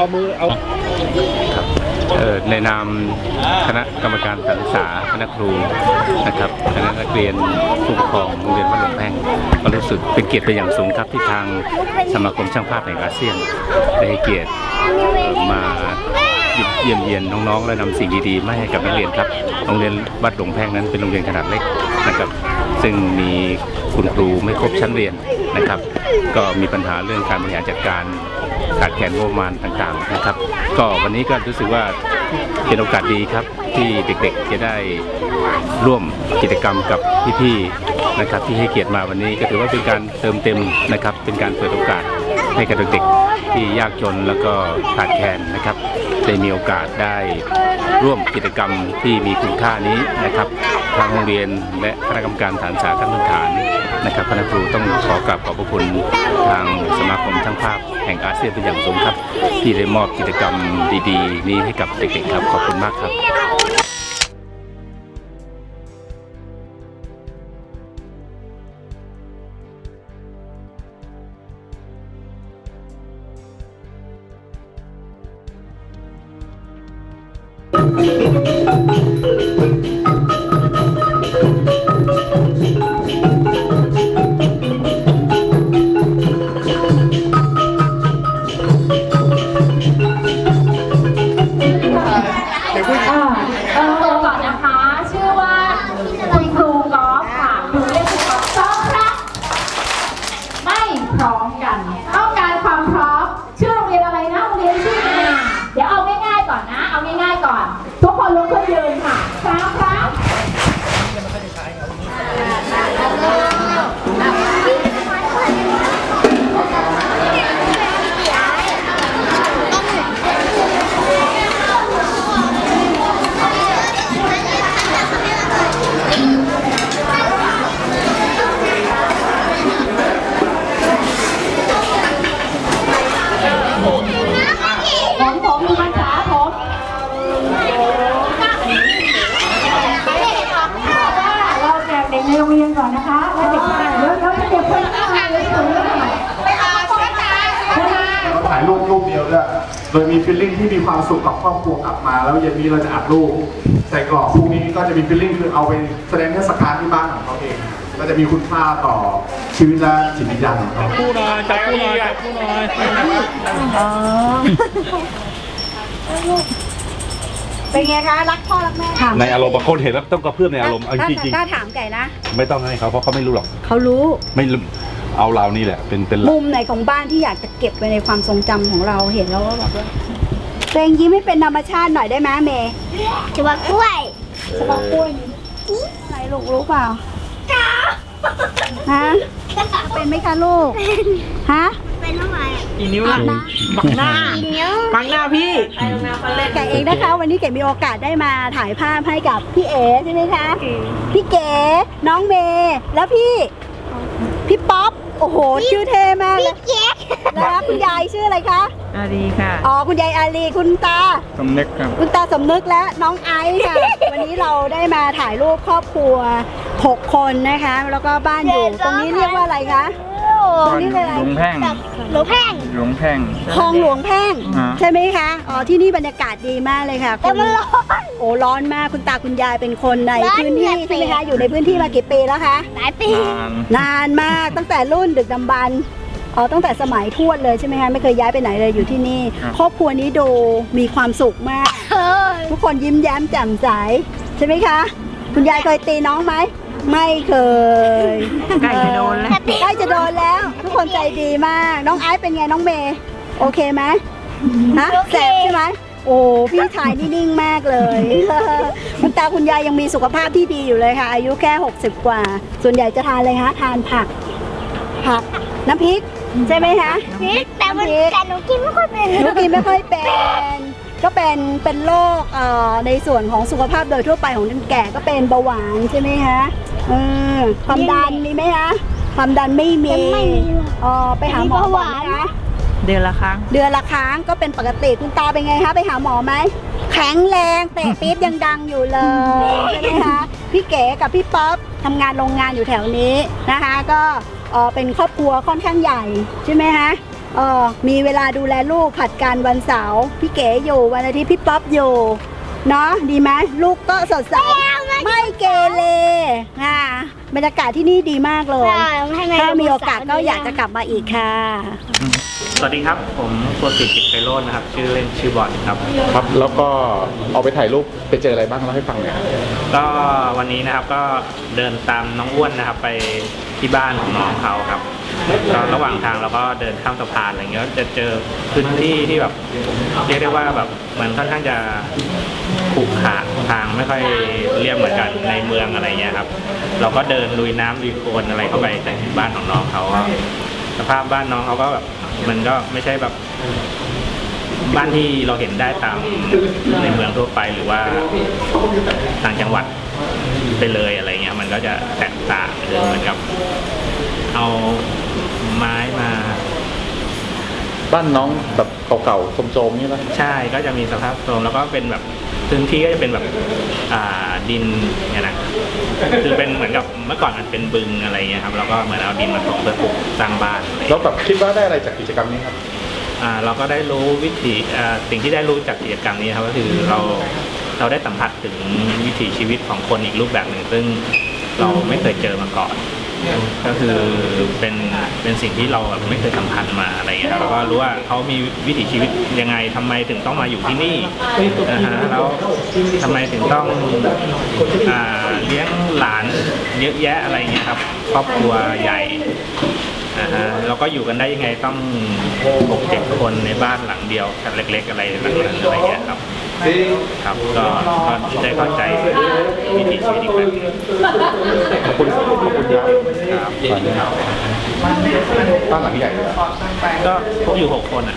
เอามือเอาเอ่อในนามคณะกรรมการการศึกษาคณะครูนะครับคณะนักเรียนผู้ปกครองโรงเรียนวัดหลวงแพงก็รู้สึกเป็นเกียรติเป็นอย่างสูงครับที่ทางสมาคมช่างภาพแห่งอาเซียนได้ให้เกียรติมาเยี่ยมเยียนน้องๆและนำสิ่งดีๆมาให้กับนักเรียนครับโรงเรียนวัดหลวงแพงนั้นเป็นโรงเรียนขนาดเล็กนะครับ ซึ่งมีคุณครูไม่ครบชั้นเรียนนะครับ ก็มีปัญหาเรื่องการบริหารจัดการ ขาดแคลนงบประมาณต่างๆนะครับ ก็วันนี้ก็รู้สึกว่าเป็นโอกาสดีครับที่เด็กๆจะได้ร่วมกิจกรรมกับพี่ๆนะครับ ที่ให้เกียรติมาวันนี้ก็ถือว่าเป็นการเติมเต็มนะครับ เป็นการเปิดโอกาสให้กับเด็กๆที่ยากจนแล้วก็ขาดแคลนนะครับได้มีโอกาสได้ร่วมกิจกรรมที่มีคุณค่านี้นะครับ ทางโรงเรียนและคณะกรรมการฐานสาขั้นพื้นฐานนะครับคณะครูต้องขอกราบขอบพระคุณทางสมาคมช่างภาพแห่งอาเซียนเป็นอย่างสูงครับ ที่ได้มอบกิจกรรมดีๆ นี้ให้กับเด็กๆครับขอบคุณมากครับ เออตัวก่อนนะคะ ราถ่ายรูปรูปเดียวด้วยโดยมีฟีลลิ่งที่มีความสุขกับครอบครัวกลับมา แล้วเย็นนี้เราจะอัดรูปใส่กรอบพรุ่งนี้ก็จะมีฟีลลิ่งคือเอาไปแสดงเทศกาลที่บ้านของเขาเองก็จะมีคุณค่าต่อชีวิตและจิตวิญญาณของเขาคู่หน่อยจับคู่หน่อยจับคู่หน่อยเป็นไงคะรักพ่อรักแม่ถามในอารมณ์บางคนเห็นแล้วต้องกระเพื่อมในอารมณ์เอาจริงถ้าถามไก่นะๆไม่ต้องให้เขาเพราะเขาไม่รู้หรอกเขารู้ไม่รู้ เอาเรานี่แหละ เป็นเป็นหลัมุกมไหนของบ้านที่อยากจะเก็บไว้ในความทรงจำของเราเห็นแล้วก็แบบว่าเพลงยิ้มให้เป็นธรรมชาติหน่อยได้ไหมเมย์จะว่ากล้วยสปอกกล้วยไหนลูกรู้เปล่าฮะเป็นไหมคะลูกฮะเป็นเท่าไหร่กี่นิ้วล่ะบักหน้านิ้วบักหน้าพี่ไก่เองนะคะ วันนี้เก๋มีโอกาสได้มาถ่ายภาพให้กับพี่เอ๋ใช่ไหมคะพี่เก๋น้องเมย์แล้วพี่พี่ป๊อป โอ้โห ชื่อเท่มากเลยเจ๊กแล้วคุณยายชื่ออะไรคะ อาดีค่ะ อ๋อ คุณยายอาลีคุณตา สำนึกครับ คุณตาสมนึกและน้องไอซ์ค่ะ วันนี้เราได้มาถ่ายรูปครอบครัว 6 คนนะคะ แล้วก็บ้านอยู่ ตรงนี้เรียกว่าอะไรคะตร งนี้เลยอะไรหลวงแพ่งหนูแพงหลวงแพ่งคลองหลวงแพ่งอ่าใช่ไหมคะ อ๋อ ที่นี่บรรยากาศดีมากเลยค่ะแต่มันร้อนโอ้ร้อนมากคุณตาคุณยายเป็นคนในร้อนพื้นที่เหงื่อใช่ไหมเปียคะกอยู่ในพื้นที่มากี่ปีแล้วคะหลายปีนานมากตั้งแต่รุ่นดึกดำบรรพ์อ๋อตั้งแต่สมัยทวดเลยใช่ไหมคะไม่เคยย้ายไปไหนเลยอยู่ที่นี่ ครอบครัวนี้ดูมีความสุขมากเออทุกคนยิ้มแย้มแจ่มใสใช่ไหมคะ คุณยายเคยตีน้องไหม ไม่เคยใกล้จะโดนแล้วใกล้จะโดนแล้ว ทุกคนใจดีมาก น้องไอซ์เป็นไงน้องเมย์โอเคไหมฮะแสบใช่ไหมโอ้พี่ชายนี่นิ่งมากเลยคุณตาคุณยายยังมีสุขภาพที่ดีอยู่เลยค่ะ อายุแค่ 60 กว่า ส่วนใหญ่จะทานอะไรคะทานผัก ผักน้ำพริกใช่ไหมคะนี่แต่มันแต่หนูกินไม่ค่อยเป็นหนูกินไม่ค่อยเป็น ก็เป็นเป็นโรคเอ่อในส่วนของสุขภาพโดยทั่วไปของคนแก่ก็เป็นเบาหวานใช่ไหมคะเออความดันมีไหมคะความดันไม่มียังไม่มีเออไปหาหมอบ่อยไหมคะเดือนละครั้ง เดือนละครั้งก็เป็นปกติคุณตาเป็นไงคะไปหาหมอไหมแข็งแรงเตะปี๊บยังดังอยู่เลยใช่ไหมคะพี่เก๋กับพี่ป๊อปทำงานโรงงานอยู่แถวนี้นะคะ ก็เอ่อเป็นครอบครัวค่อนข้างใหญ่ใช่ไหมคะเออมีเวลาดูแลลูกผัดกันวันเสาร์พี่เก๋อยู่วันอาทิตย์พี่ป๊อปอยู่เนาะดีไหมลูกก็สดใสไม่เกเรอ่าบรรยากาศที่นี่ดีมากเลยถ้ามีโอกาสก็อยากจะกลับมาอีกค่ะ สวัสดีครับ ผมโปรสิทธิ์กิจไพโรจน์นะครับ ชื่อเล่นชื่อบอลครับ ครับ แล้วก็เอาไปถ่ายรูปไปเจออะไรบ้างเล่าให้ฟังหน่อยครับก็วันนี้นะครับก็เดินตามน้องอ้วนนะครับ ไปที่บ้านของน้องเขาครับ ก็ระหว่างทางเราก็เดินข้ามสะพานอะไรเงี้ยจะเจอพื้นที่ที่แบบเรียกได้ว่าแบบมันค่อนข้างจะขรุขระทางไม่ค่อยเรียบเหมือนกันในเมืองอะไรเงี้ยครับ เราก็เดินลุยน้ำลุยโคลนอะไรเข้าไปแต่บ้านของน้องเขาอะสภาพบ้านน้องเขาก็แบบมันก็ไม่ใช่แบบบ้านที่เราเห็นได้ตามในเมืองทั่วไปหรือว่าต่างจังหวัดไปเลยอะไรเงี้ยมันก็จะแตกต่างคือเหมือนกับเอา ไม้มา บ้านน้องแบบเก่าๆโจมๆนี่นะใช่ก็จะมีสภาพโทรมแล้วก็เป็นแบบพื้นที่ก็จะเป็นแบบอ่าดินเนี่ยนะคือเป็นเหมือนกับเมื่อก่อนมันเป็นบึงอะไรเงี้ยครับแล้วก็เหมือนเอาดินมาถมเพื่อปลูกสร้างบ้านอะไรแล้วแบบคิดว่าได้อะไรจากกิจกรรมนี้ครับอ่าเราก็ได้รู้วิถีอ่าสิ่งที่ได้รู้จากกิจกรรมนี้ครับก็คือเราเราได้สัมผัสถึงวิถีชีวิตของคนอีกรูปแบบหนึ่งซึ่งเราไม่เคยเจอมาก่อน ก็คือเป็นเป็นสิ่งที่เราแบบไม่เคยสัมผัสมาอะไรเงี้ยครับแล้วก็รู้ว่าเขามีวิถีชีวิตยังไงทำไมถึงต้องมาอยู่ที่นี่นะฮะแล้วทำไมถึงต้องอ่าเลี้ยงหลานเยอะแยะอะไรเงี้ยครับครอบครัวใหญ่อ่าฮะเราก็อยู่กันได้ยังไงต้องหกเจ็ดคนในบ้านหลังเดียวกันเล็ก ๆ อะไรหลังนั้นอะไรเงี้ยครับ ครับก็ก็ได้เข้าใจวิถีชีวิตอีกแบบหนึ่งขอบคุณขอบคุณครับครับยินดีครับบ้านหลังใหญ่เลยอะก็พวกอยู่หกคนอะ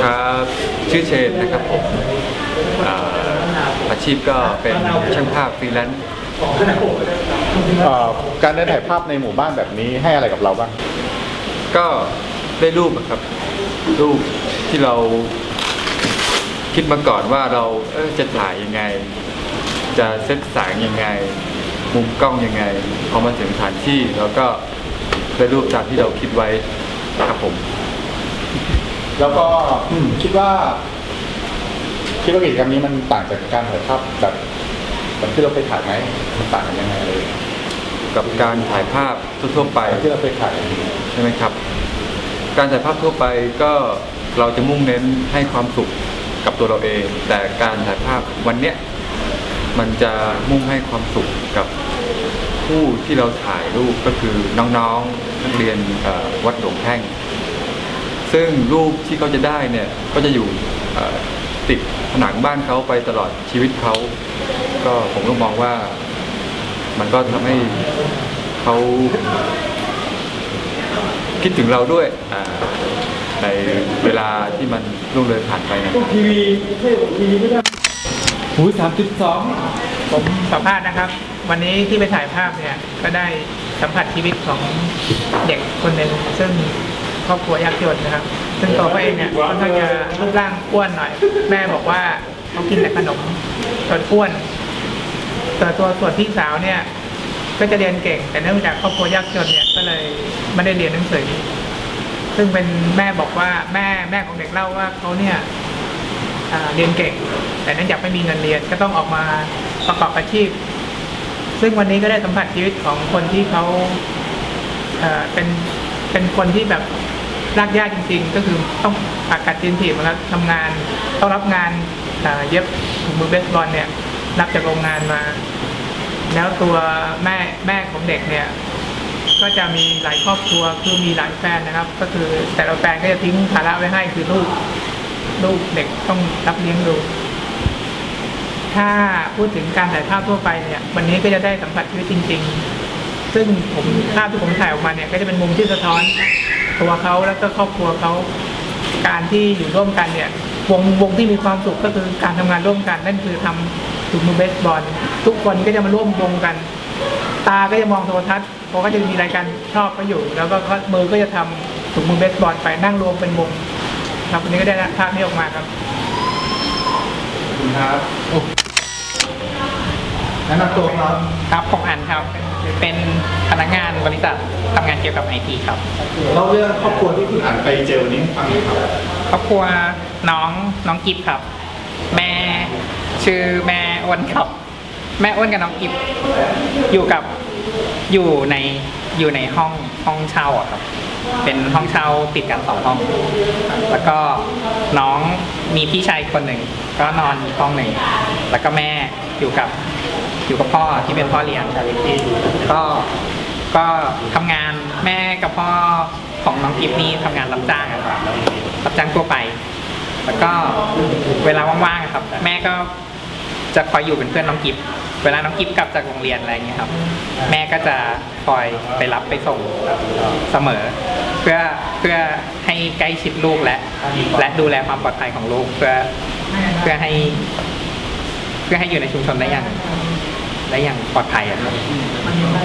ครับชื่อเชนนะครับผมอ่าอาชีพก็เป็นช่างภาพฟรีแลนซ์เอ่อการได้ถ่ายภาพในหมู่บ้านแบบนี้ให้อะไรกับเราบ้าง ก็ได้รูปอะครับ รูปที่เรา คิดมาก่อนว่าเราเออจะถ่ายยังไง จะเซตแสงยังไง มุมกล้องยังไง พอมาถึงสถานที่เราก็ได้รูปตามที่เราคิดไว้ครับผม แล้วก็อืมคิดว่าคิดว่ากิจกรรมนี้มันต่างจากการถ่ายภาพแบบแบบที่เราไปถ่ายไหมมันต่างกันยังไงเลยกับการถ่ายภาพทั่วๆไปที่เราไปถ่ายใช่ไหมครับ การถ่ายภาพทั่วไปก็เราจะมุ่งเน้นให้ความสุข กับตัวเราเอง แต่การถ่ายภาพวันเนี้ยมันจะมุ่งให้ความสุขกับผู้ที่เราถ่ายรูปก็คือน้องๆนักเรียนวัดหลวงแพ่ง ซึ่งรูปที่เขาจะได้เนี่ยก็จะอยู่ติดผนังบ้านเขาไปตลอดชีวิตเขาก็ผมก็มองว่ามันก็ทำให้เขาคิดถึงเราด้วยอ่า ในเวลาที่มันล่วงเลยผ่านไปนะผมสัมภาษณ์นะครับ วันนี้ที่ไปถ่ายภาพเนี่ยก็ได้สัมผัสชีวิตของเด็กคนหนึ่งซึ่งครอบครัวยากจนนะครับ ซึ่งตัวเขาเองเนี่ยค่อนข้างจะรูปร่างอ้วนหน่อย แม่บอกว่าเขากินแต่ขนมจนอ้วนแต่ตัวส่วนพี่สาวเนี่ย ก็จะเรียนเก่ง แต่เนื่องจากครอบครัวยากจนเนี่ยก็เลยไม่ได้เรียนหนังสือ ซึ่งเป็นแม่บอกว่าแม่แม่ของเด็กเล่าว่าเขาเนี่ยเรียนเก่ง แต่เนื่องจากไม่มีเงินเรียนก็ต้องออกมาประกอบอาชีพ ซึ่งวันนี้ก็ได้สัมผัสชีวิตของคนที่เขาเป็นเป็นคนที่แบบรากหญ้าจริง ๆ ก็คือต้องปากกัดตีนถีบนะครับทำงานต้องรับงานเย็บถุงมือเบสบอลเนี่ยรับจากโรงงานมา แล้วตัวแม่แม่ของเด็กเนี่ย ก็จะมีหลายครอบครัวคือมีหลายแฟนนะครับ ก็คือแต่ละแฟนก็จะทิ้งภาระไว้ให้คือลูกลูกเด็กต้องรับเลี้ยงดู ถ้าพูดถึงการถ่ายภาพทั่วไปเนี่ย วันนี้ก็จะได้สัมผัสชีวิตจริง ๆ ซึ่งผมภาพที่ผมถ่ายออกมาเนี่ยก็จะเป็นมุมที่สะท้อน ตัวเขาแล้วก็ครอบครัวเขาการที่อยู่ร่วมกันเนี่ยวงวงที่มีความสุขก็คือการทำงานร่วมกันนั่นคือทำถุงมือเบสบอลทุกคนก็จะมาร่วมวงกัน ตาก็จะมองโทรทัศน์ เพราะก็จะมีรายการชอบก็อยู่ แล้วก็มือก็จะทำถุงมือเบสบอลไปนั่งรวมเป็นวงครับวันนี้ก็ได้ภาพนี้ออกมาครับครับแนะนำตัวครับครับผมอันครับ เป็นพนักงานบริษัททำงานเกี่ยวกับไอทีครับเล่าเรื่องครอบครัวที่คุณอ่านไปเจอวันนี้ให้ฟังหน่อยครับครอบครัวน้องน้องกิฟครับ แม่ชื่อแม่อ้วนครับ แม่อ้วนกับน้องกิฟอยู่กับ อยู่ในอยู่ในห้องห้องเช่าอะครับ เป็นห้องเช่าติดกันสองห้อง แล้วก็น้องมีพี่ชายคนหนึ่งก็นอนอีกห้องหนึ่งแล้วก็แม่อยู่กับอยู่กับพ่อที่เป็นพ่อเลี้ยงก็ก็ทำงานแม่กับพ่อของน้องกิฟนี่ทำงานรับจ้างครับรับจ้างทั่วไป แล้วก็เวลาว่างๆครับ แม่ก็จะคอยอยู่เป็นเพื่อนน้องกิฟ เวลาน้องกิฟกลับจากโรงเรียนอะไรอย่างเงี้ยครับ แม่ก็จะคอยไปรับไปส่งเสมอ เพื่อเพื่อให้ใกล้ชิดลูกและ และดูแลความปลอดภัยของลูกเพื่อเพื่อให้ เพื่อให้อยู่ในชุมชนได้อย่างได้อย่างปลอดภัยอะครับ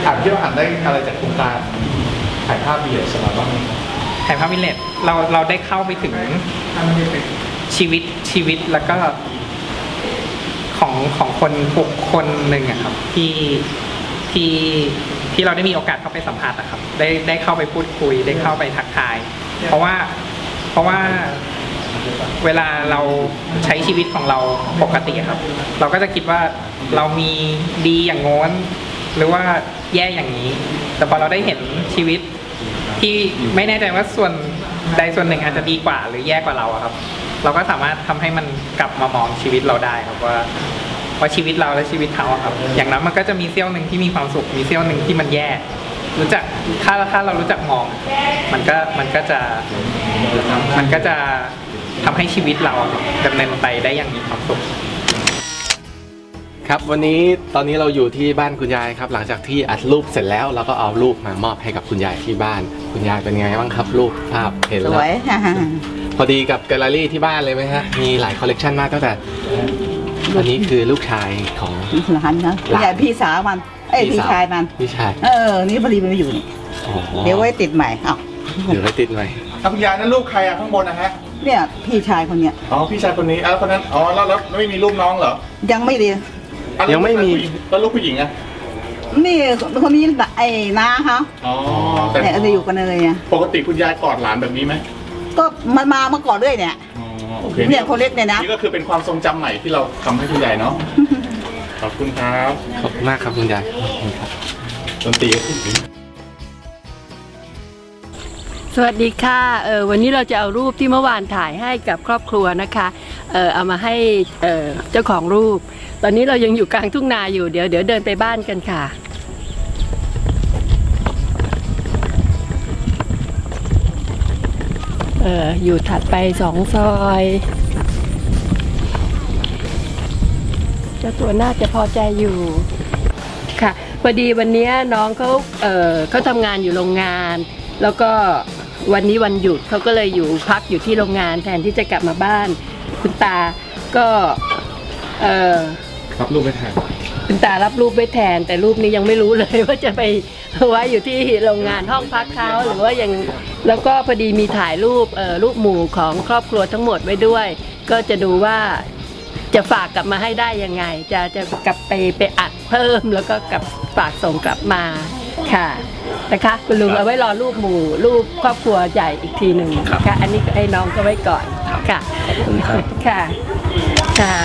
อ่านเที่ยวอ่านได้อะไรจากโครงการถ่ายภาพบีเอสมาบ้างไหมครับไทยพาวิเลตเราเราได้เข้าไปถึงชีวิตชีวิตแล้วก็ ของของคนบุคคลหนึ่งอะครับที่ที่ที่เราได้มีโอกาสเข้าไปสัมภาษณ์อะครับ ได้ได้เข้าไปพูดคุย ได้เข้าไปทักทาย เพราะว่าเพราะว่าเวลาเราใช้ชีวิตของเราปกติครับ เราก็จะคิดว่าเรามีดีอย่างโน้นหรือว่าแย่อย่างนี้ แต่พอเราได้เห็นชีวิตที่ไม่แน่ใจว่าส่วนใดส่วนหนึ่งอาจจะดีกว่าหรือแย่กว่าเราอะครับ เราก็สามารถทำให้มันกลับมามองชีวิตเราได้ครับว่าว่าชีวิตเราและชีวิตเขาอะครับ อย่างนั้นมันก็จะมีเสี้ยวหนึ่งที่มีความสุข มีเสี้ยวหนึ่งที่มันแย่ รู้จักถ้าถ้าเรารู้จักมอง มันก็มันก็จะมันก็จะทำให้ชีวิตเราดำเนินไปได้อย่างมีความสุขครับวันนี้ตอนนี้เราอยู่ที่บ้านคุณยายครับ หลังจากที่อัดรูปเสร็จแล้วเราก็เอารูปมามอบให้กับคุณยายที่บ้าน คุณยายเป็นไงบ้างครับ รูปภาพเห็นสแล้ววยพ อดีกับแกลเลอรี่ที่บ้านเลยไหมฮะ มีหลายคอลเลกชันมากตั้งแต่อันนี้คือลูกชายของหลานนะใหญ่พี่สาวมัน เอ้ยพี่พี่สาวชายมัน พี่ชาย เออ นี่พอดีมันมาอยู่นี่อ๋อเดี๋ยวไว้ติดใหม่อ้าวเดี๋ยวไว้ติดไว้ครับคุณยายนั่นลูกใครอะข้างบนนะฮะ เนี่ยพี่ชายคนเนี้ย อ๋อพี่ชายคนนี้อะแล้วคนนั้น อ๋อแล้วแล้วไม่มีรูปน้องเหรอ ยังไม่ดีอะแล้วยังไม่มีแล้วลูกผู้หญิงอะนี่คนนี้ไอ้น้าเขาอ๋อแต่เนี่ยจะอยู่กันเลยอะปกติคุณยายกอดหลานแบบนี้ไหม ก็มันมาเมื่อก่อนด้วยเนี่ยอ๋อโอเคเนี่ยคนเล็กเนี่ยนะ นี่ก็คือเป็นความทรงจำใหม่ที่เราทำให้คุณยายเนาะ ขอบคุณครับขอบคุณมากครับคุณยายขอบคุณครับดนตรีก็ขึ้นสวัสดีค่ะเออวันนี้เราจะเอารูปที่เมื่อวานถ่ายให้กับครอบครัวนะคะเออเอามาให้เออเจ้าของรูป ตอนนี้เรายังอยู่กลางทุ่งนาอยู่เดี๋ยวเดี๋ยวเดินไปบ้านกันค่ะ เอออยู่ถัดไปสองซอยเจ้าตัวน่าจะพอใจอยู่ ค่ะพอดีวันนี้น้องเขาเอ่อเขาทำงานอยู่โรงงาน แล้วก็วันนี้วันหยุดเขาก็เลยอยู่พักอยู่ที่โรงงานแทนที่จะกลับมาบ้าน คุณตาก็เอ่อรับรูปไปถ่ายคุณตารับรูปไว้แทน แต่รูปนี้ยังไม่รู้เลยว่าจะไปไว้อยู่ที่โรงงานห้องพักเขาหรือว่ายัง แล้วก็พอดีมีถ่ายรูปเอ่อรูปหมู่ของครอบครัวทั้งหมดไว้ด้วย ก็จะดูว่าจะฝากกลับมาให้ได้ยังไง จะจะกลับไปไปอัดเพิ่มแล้วก็กลับฝากส่งกลับมาค่ะนะคะคุณลุงเอาไว้รอรูปหมู่รูปครอบครัวใหญ่อีกทีหนึ่งค่ะ อันนี้ให้น้องก็ไว้ก่อนค่ะค่ะค่ะ